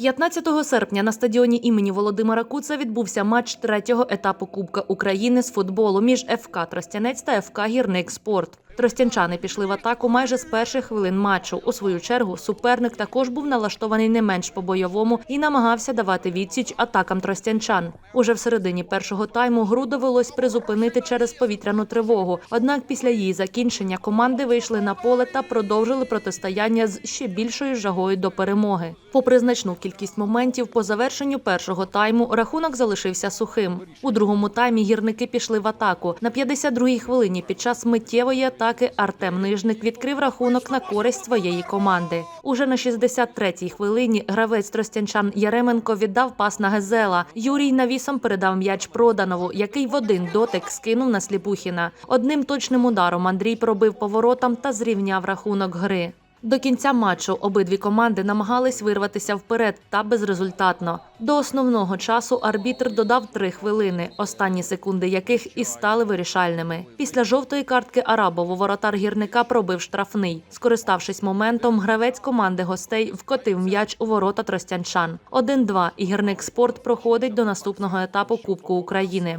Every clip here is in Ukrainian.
15 серпня на стадіоні імені Володимира Куца відбувся матч третього етапу Кубка України з футболу між ФК Тростянець та ФК Гірник Спорт. Тростянчани пішли в атаку майже з перших хвилин матчу. У свою чергу суперник також був налаштований не менш по-бойовому і намагався давати відсіч атакам тростянчан. Уже в середині першого тайму гру довелось призупинити через повітряну тривогу. Однак після її закінчення команди вийшли на поле та продовжили протистояння з ще більшою жагою до перемоги. Попри значну кількість моментів, по завершенню першого тайму рахунок залишився сухим. У другому таймі гірники пішли в атаку. На 52-й хвилині під час миттєвої атаки Артем Нижник відкрив рахунок на користь своєї команди. Уже на 63-й хвилині гравець тростянчан Яременко віддав пас на Гезела. Юрій навісом передав м'яч Проданову, який в один дотик скинув на Сліпухіна. Одним точним ударом Андрій пробив поворотам та зрівняв рахунок гри. До кінця матчу обидві команди намагались вирватися вперед та безрезультатно. До основного часу арбітр додав три хвилини, останні секунди яких і стали вирішальними. Після жовтої картки Арабову воротар гірника пробив штрафний. Скориставшись моментом, гравець команди гостей вкотив м'яч у ворота тростянчан. 1-2 і гірник спорт проходить до наступного етапу Кубку України.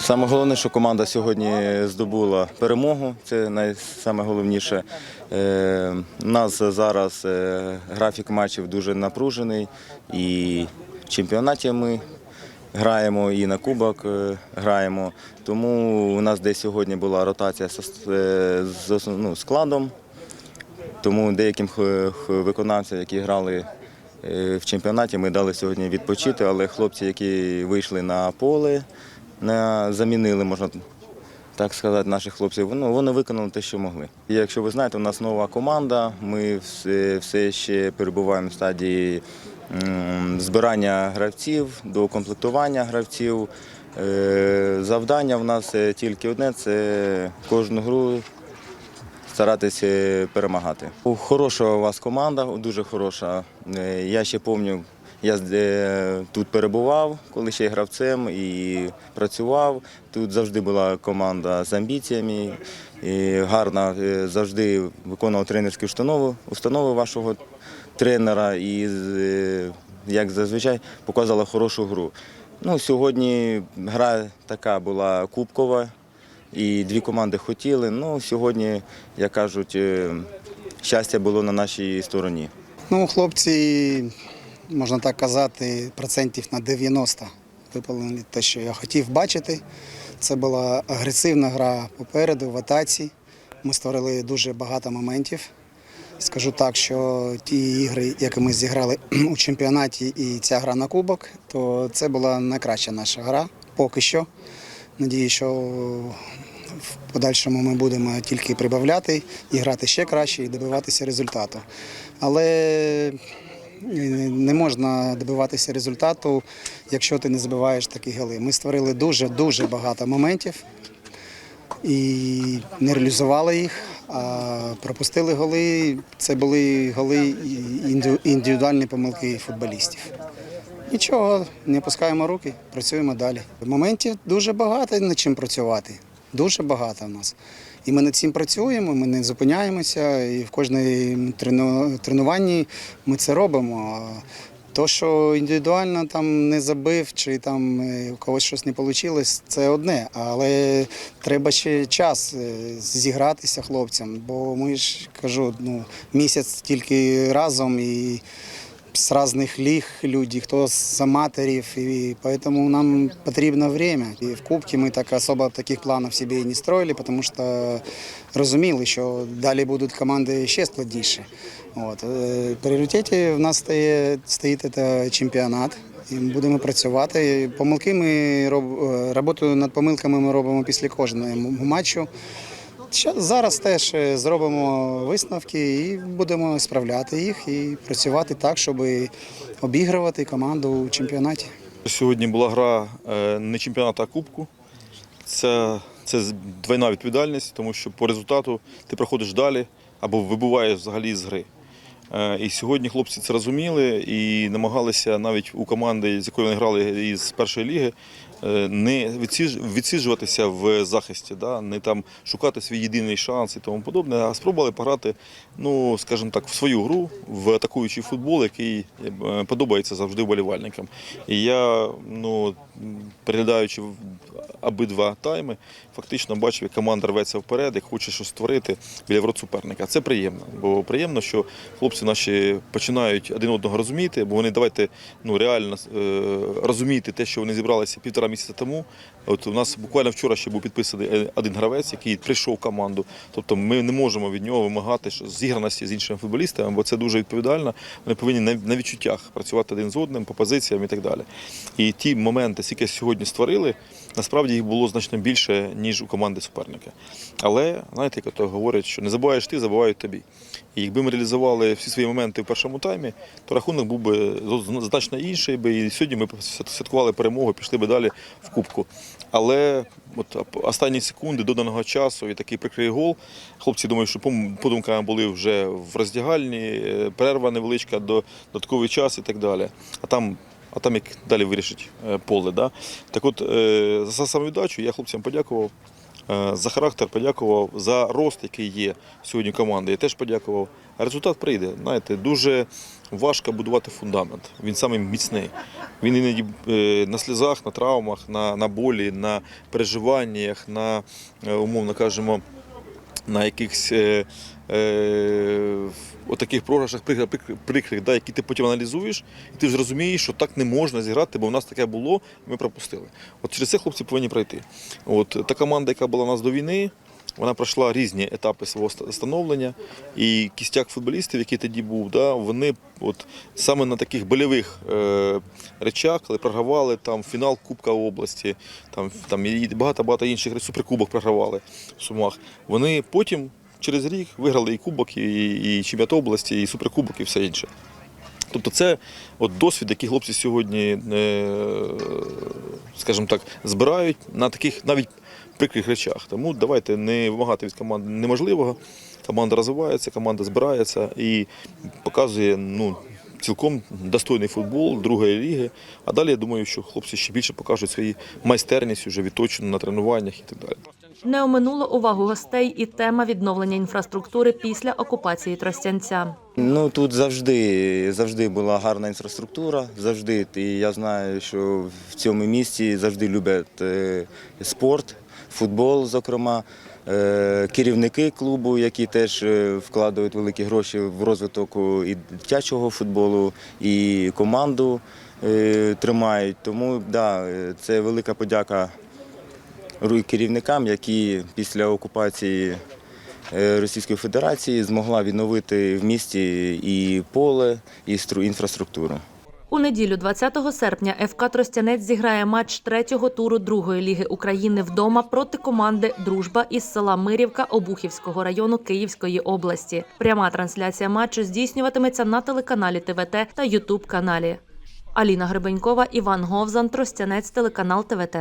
Саме головне, що команда сьогодні здобула перемогу. Це найголовніше. У нас зараз е, графік матчів дуже напружений. І в чемпіонаті ми граємо, і на кубок е, граємо. Тому у нас десь сьогодні була ротація з, е, ну, складом. Тому деяким виконавцям, які грали е, в чемпіонаті, ми дали сьогодні відпочити, але хлопці, які вийшли на поле, замінили, можна так сказати, наших хлопців, ну, вони виконали те, що могли. І якщо ви знаєте, у нас нова команда, ми все, все ще перебуваємо в стадії збирання гравців, до гравців. Е, Завдання в нас е, тільки одне це кожну гру старатися перемагати. Хороша у вас команда, дуже хороша. Е, Я ще пам'ятаю, я е, тут перебував, коли ще гравцем і працював. Тут завжди була команда з амбіціями, і гарна, е, завжди виконував тренерські установи, установи вашого тренера і, е, як зазвичай, показувала хорошу гру. Ну, сьогодні гра така була кубкова, і дві команди хотіли. Ну, сьогодні, як кажуть, щастя було на нашій стороні. Ну, хлопці, можна так казати, процентів на 90 виповнили те, що я хотів бачити. Це була агресивна гра попереду, в атаці. Ми створили дуже багато моментів. Скажу так, що ті ігри, які ми зіграли у чемпіонаті, і ця гра на кубок, то це була найкраща наша гра поки що. Надію, що в подальшому ми будемо тільки прибавляти і грати ще краще, і добиватися результату. Але не можна добиватися результату, якщо ти не забиваєш такі голи. Ми створили дуже-дуже багато моментів і не реалізували їх, а пропустили голи. Це були голи індивідуальні помилки футболістів. Нічого, не опускаємо руки, працюємо далі. Моментів дуже багато над чим працювати. Дуже багато в нас. І ми над цим працюємо, ми не зупиняємося, і в кожній трену- тренуванні ми це робимо. То, що індивідуально там не забив, чи там е, у когось щось не вийшло, це одне. Але треба ще час е, зігратися хлопцям, бо ми ж кажу, ну, місяць тільки разом і с разных лиг люди, кто с аматорів, и поэтому нам потрібно время. І в Кубке ми так особо таких планів і не строили, тому що розуміли, що далі будуть команди ще складніші. От. е, В пріоритеті в нас стає, стоїть це чемпіонат. І будемо працювати. Помилки ми роб... е, роботу над помилками ми робимо після кожного матчу. Зараз теж е, зробимо висновки і будемо справляти їх і працювати так, щоб обігрувати команду у чемпіонаті. Сьогодні була гра е, не чемпіонату, а кубку. Це, це двойна відповідальність, тому що по результату ти проходиш далі або вибуваєш взагалі з гри. Е, І сьогодні хлопці це розуміли і намагалися навіть у команди, з якою вони грали із першої ліги, не відсіж- відсіджуватися в захисті, да? не там шукати свій єдиний шанс і тому подобне, а спробували пограти, ну скажімо так, в свою гру, в атакуючий футбол, який е, подобається завжди вболівальникам. І я, ну переглядаючи обидва тайми, фактично бачив, як команда рветься вперед і хоче щось створити біля ворот суперника. Це приємно, бо приємно, що хлопці наші починають один одного розуміти, бо вони давайте ну реально е, розуміти те, що вони зібралися півтора місяця тому. От у нас буквально вчора ще був підписаний е, один гравець, який прийшов в команду. Тобто ми не можемо від нього вимагати зіграності з іншими футболістами, бо це дуже відповідально. Вони повинні на, відчуттях працювати один з одним по позиціям і так далі. І ті моменти, які сьогодні створили, насправді їх було значно більше, ніж у команди суперника. Але знаєте, як то говорять, що не забуваєш ти, забувають тобі. І якби ми реалізували всі свої моменти в першому таймі, то рахунок був би значно інший би. І сьогодні ми святкували перемогу, пішли би далі в кубку. Але от останні секунди доданого часу і такий прикрий гол. Хлопці думаю, що подумками були вже в роздягальні, е, перерва невеличка, до додатковий час і так далі. А там, а там як далі вирішить е, поле. Да? Так от е, за самовіддачу я хлопцям подякував. Е, За характер подякував, за рост, який є сьогодні команди. Я теж подякував. А результат прийде. Знаєте, дуже важко будувати фундамент. Він самий міцний. Він іноді на сльозах, на травмах, на, на болі, на переживаннях, на умовно кажемо, на якихось е, е, отаких програшах, прикрих, да, які ти потім аналізуєш, і ти зрозумієш, що так не можна зіграти, бо в нас таке було, ми пропустили. От через це хлопці повинні пройти. От та команда, яка була у нас до війни, вона пройшла різні етапи свого ста- становлення, і кістяк футболістів, який тоді був, да, вони от саме на таких больових е, речах, коли програвали там фінал Кубка області, там, там і багато-багато інших суперкубок програвали в Сумах. Вони потім через рік виграли і Кубок, і, і чемпіонат області, і суперкубок, і все інше. Тобто це от досвід, який хлопці сьогодні, е, скажімо так, збирають на таких навіть прикрих речах. Тому давайте не вимагати від команди неможливого. Команда розвивається, команда збирається і показує ну, цілком достойний футбол другої ліги. А далі я думаю, що хлопці ще більше покажуть свої майстерність вже відточену на тренуваннях і так далі. Не оминула увагу гостей і тема відновлення інфраструктури після окупації Тростянця. Ну тут завжди, завжди була гарна інфраструктура, завжди. І я знаю, що в цьому місті завжди люблять е, спорт, футбол, зокрема. Е, Керівники клубу, які теж е, вкладають великі гроші в розвиток і дитячого футболу, і команду е, тримають. Тому да, це велика подяка керівникам, які після окупації Російської Федерації змогла відновити в місті і поле, і стру- інфраструктуру. У неділю, 20 серпня, ФК Тростянець зіграє матч третього туру другої ліги України вдома проти команди Дружба із села Мирівка Обухівського району Київської області. Пряма трансляція матчу здійснюватиметься на телеканалі ТВТ та Ютуб каналі. Аліна Гребенькова, Іван Говзан, Тростянець, телеканал ТВТ.